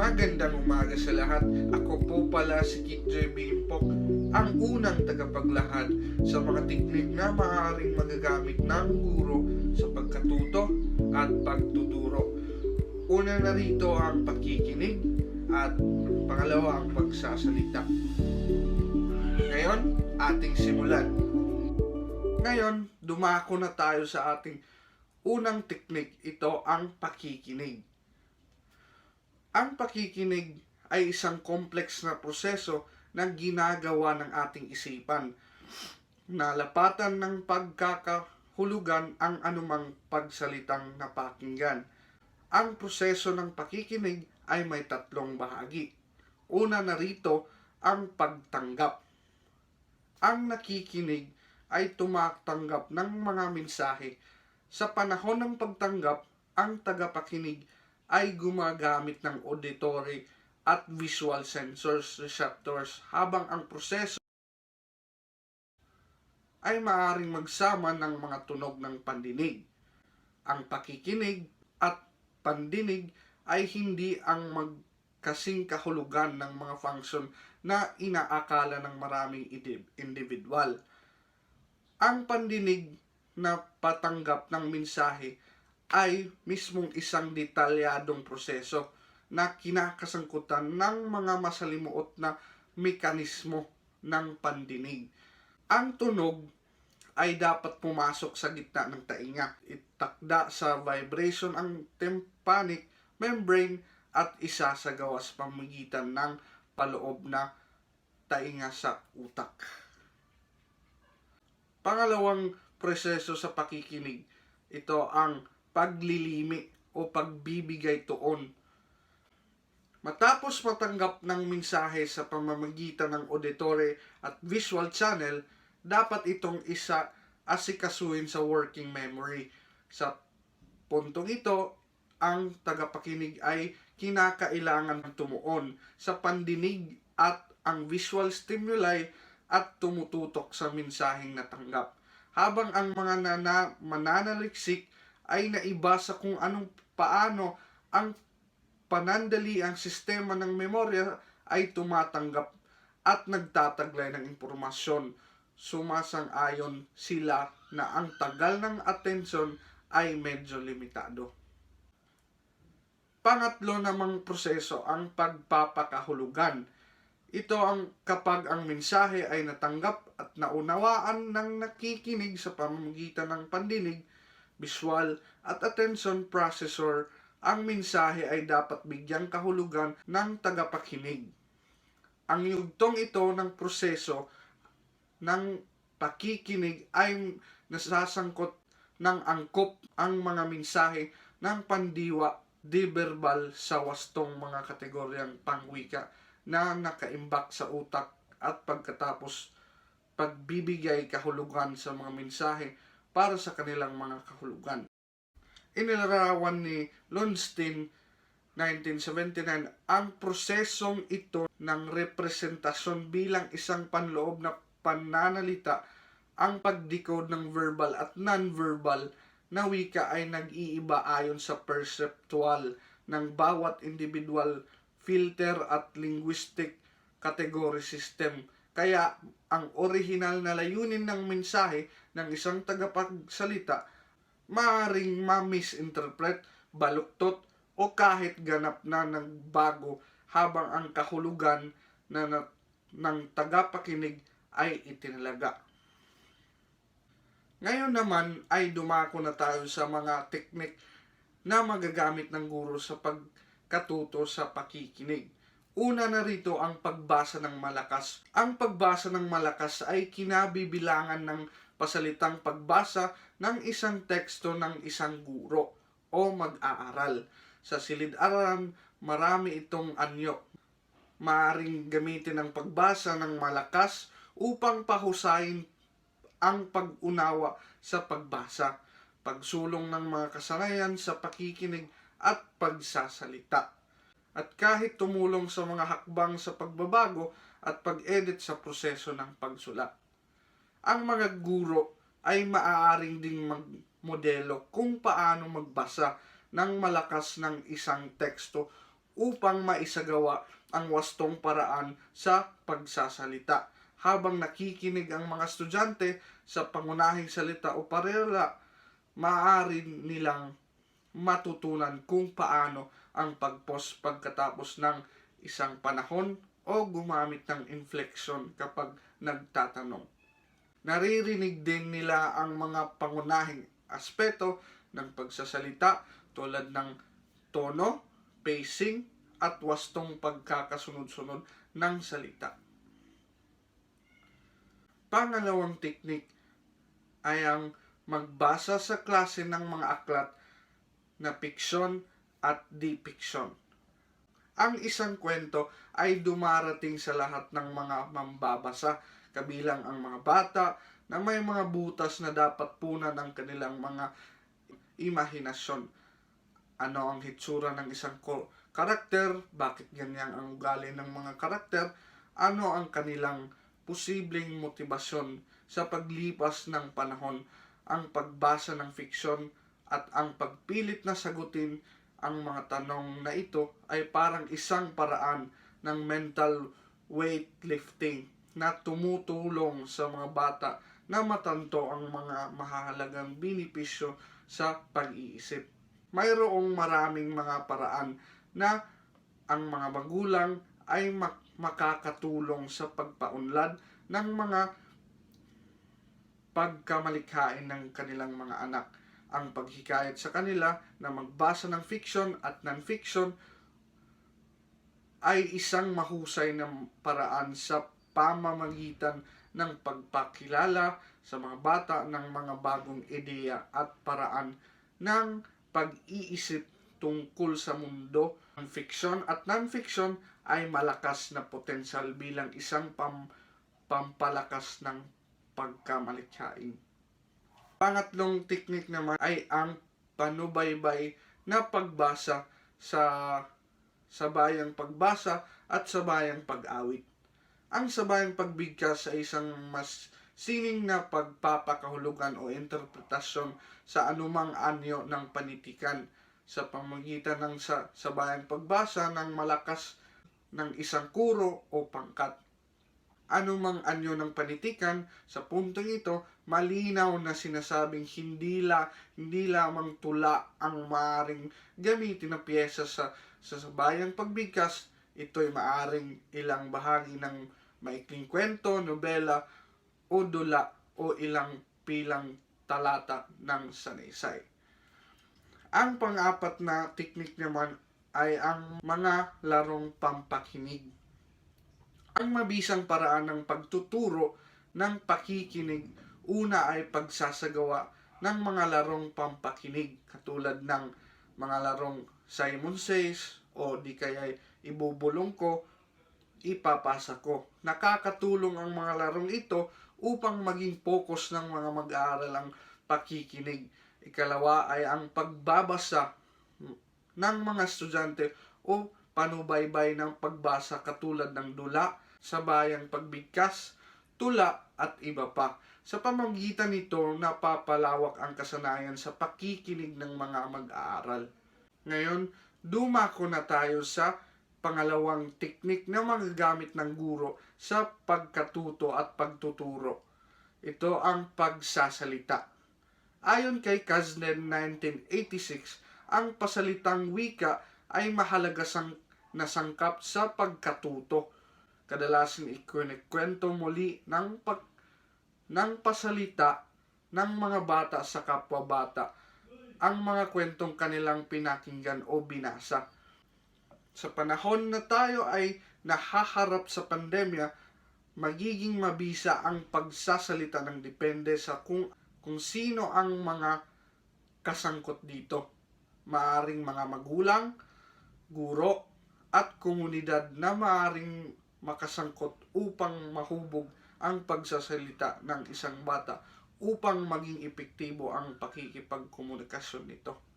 Magandang umaga sa lahat. Ako po pala si Kit J. Bimpok, ang unang tagapaglahad sa mga teknik na maaaring magagamit ng guro sa pagkatuto at pagtuturo. Una na rito ang pakikinig at pangalawa ang pagsasalita. Ngayon, ating simulan. Ngayon, dumako na tayo sa ating unang teknik. Ito ang pakikinig. Ang pakikinig ay isang complex na proseso na ginagawa ng ating isipan. Nalapatan ng pagkakahulugan ang anumang pagsalitang napakinggan. Ang proseso ng pakikinig ay may tatlong bahagi. Una na rito ang pagtanggap. Ang nakikinig ay tumatanggap ng mga mensahe. Sa panahon ng pagtanggap, ang tagapakinig ay gumagamit ng auditory at visual sensors receptors habang ang proseso ay maaring magsama ng mga tunog ng pandinig. Ang pakikinig at pandinig ay hindi ang magkasing kahulugan ng mga function na inaakala ng maraming indi- individual. Ang pandinig na patanggap ng mensahe ay mismong isang detalyadong proseso na kinakasangkutan ng mga masalimuot na mekanismo ng pandinig. Ang tunog ay dapat pumasok sa gitna ng tainga. Itakda sa vibration ang tympanic membrane at isasagawa sa pamagitan ng paloob na tainga sa utak. Pangalawang proseso sa pakikinig, ito ang paglilimi o pagbibigay tuon. Matapos matanggap ng mensahe sa pamamagitan ng auditory at visual channel, dapat itong isa asikasuhin sa working memory. Sa puntong ito, ang tagapakinig ay kinakailangan tumuon sa pandinig at ang visual stimuli at tumututok sa mensaheng natanggap. Habang ang mga nana, mananaliksik ay naiba sa kung anong paano ang panandali ang sistema ng memorya ay tumatanggap at nagtataglay ng impormasyon. Sumasang-ayon sila na ang tagal ng atensyon ay medyo limitado. Pangatlo namang proseso ang pagpapakahulugan. Ito ang kapag ang mensahe ay natanggap at naunawaan ng nakikinig sa pamamagitan ng pandinig, visual at attention processor, ang mensahe ay dapat bigyang kahulugan ng tagapakinig. Ang yugtong ito ng proseso ng pakikinig ay nasasangkot ng angkop ang mga mensahe ng pandiwa di-verbal sa wastong mga kategoryang pangwika na nakaimbak sa utak at pagkatapos pagbibigay kahulugan sa mga mensahe para sa kanilang mga kahulugan. Inilarawan ni Lunstein 1979 ang prosesong ito ng representasyon bilang isang panloob na pananalita ang pagdecode ng verbal at non-verbal na wika ay nag-iiba ayon sa perceptual ng bawat individual filter at linguistic category system. Kaya ang original na layunin ng mensahe ng isang tagapagsalita maaring ma-misinterpret, baluktot o kahit ganap na nagbago habang ang kahulugan na, na ng tagapakinig ay itinalaga. Ngayon naman ay dumako na tayo sa mga teknik na magagamit ng guro sa pagkatuto sa pakikinig. Una na rito ang pagbasa ng malakas. Ang pagbasa ng malakas ay kinabibilangan ng pasalitang pagbasa ng isang teksto ng isang guro o mag-aaral. Sa silid-aralan, marami itong anyo. Maaring gamitin ang pagbasa ng malakas upang pahusayin ang pag-unawa sa pagbasa, pagsulong ng mga kasanayan sa pakikinig at pagsasalita. At kahit tumulong sa mga hakbang sa pagbabago at pag-edit sa proseso ng pagsulat. Ang mga guro ay maaaring ding magmodelo kung paano magbasa ng malakas ng isang teksto upang maisagawa ang wastong paraan sa pagsasalita. Habang nakikinig ang mga estudyante sa pangunahing salita o parela, maaari nilang matutunan kung paano ang pagpos pagkatapos ng isang panahon o gumamit ng inflection kapag nagtatanong. Naririnig din nila ang mga pangunahing aspeto ng pagsasalita tulad ng tono, pacing, at wastong pagkakasunod-sunod ng salita. Pangalawang teknik ay ang magbasa sa klase ng mga aklat na fiksyon at di-fiksyon. Ang isang kwento ay dumarating sa lahat ng mga mambabasa, kabilang ang mga bata na may mga butas na dapat punan ng kanilang mga imahinasyon. Ano ang hitsura ng isang karakter, bakit ganyan ang ugali ng mga karakter, ano ang kanilang posibleng motibasyon sa paglipas ng panahon, ang pagbasa ng fiksyon at ang pagpilit na sagutin ang mga tanong na ito ay parang isang paraan ng mental weightlifting na tumutulong sa mga bata na matanto ang mga mahalagang binipisyo sa pag-iisip. Mayroong maraming mga paraan na ang mga magulang ay mak- makakatulong sa pagpaunlad ng mga pagkamalikhain ng kanilang mga anak. Ang paghikayat sa kanila na magbasa ng fiction at non-fiction ay isang mahusay na paraan sa pamamagitan ng pagpakilala sa mga bata ng mga bagong ideya at paraan ng pag-iisip tungkol sa mundo. Ang fiction at non-fiction ay malakas na potensyal bilang isang pam pampalakas ng pagkamalikhain. Pangatlong teknik naman ay ang panubaybay na pagbasa sa sabayang pagbasa at sabayang pag-awit. Ang sabayang pagbigkas ay isang mas sining na pagpapakahulugan o interpretasyon sa anumang anyo ng panitikan sa pamagitan ng sa, sabayang pagbasa ng malakas ng isang kuro o pangkat. Anumang anyo ng panitikan sa puntong ito, malinaw na sinasabing hindi, la, hindi lamang tula ang maaring gamitin na piyesa sa, sa sabayang pagbigkas, ito'y maaring ilang bahagi ng maikling kwento, nobela, o dula o ilang pilang talata ng sanaysay. Ang pang-apat na teknik naman ay ang mga larong pampakinig. Ang mabisang paraan ng pagtuturo ng pakikinig una ay pagsasagawa ng mga larong pampakinig katulad ng mga larong Simon Says o di kaya ibubulong ko, ipapasa ko. Nakakatulong ang mga larong ito upang maging focus ng mga mag-aaral ang pakikinig. Ikalawa ay ang pagbabasa ng mga estudyante o panubaybay ng pagbasa katulad ng dula, sabayang pagbigkas, tula at iba pa. Sa pamamagitan nito, napapalawak ang kasanayan sa pakikinig ng mga mag-aaral. Ngayon, dumako na tayo sa pangalawang teknik na magagamit ng guro sa pagkatuto at pagtuturo. Ito ang pagsasalita. Ayon kay Kazner 1986, ang pasalitang wika ay mahalaga sang nasangkap sa pagkatuto. Kadalasan ikunikwento muli ng pag ng pasalita ng mga bata sa kapwa bata ang mga kwentong kanilang pinakinggan o binasa. Sa panahon na tayo ay nahaharap sa pandemya, magiging mabisa ang pagsasalita ng depende sa kung, kung sino ang mga kasangkot dito. Maaring mga magulang, guro, at komunidad na maaring makasangkot upang mahubog ang pagsasalita ng isang bata upang maging epektibo ang pakikipagkomunikasyon nito.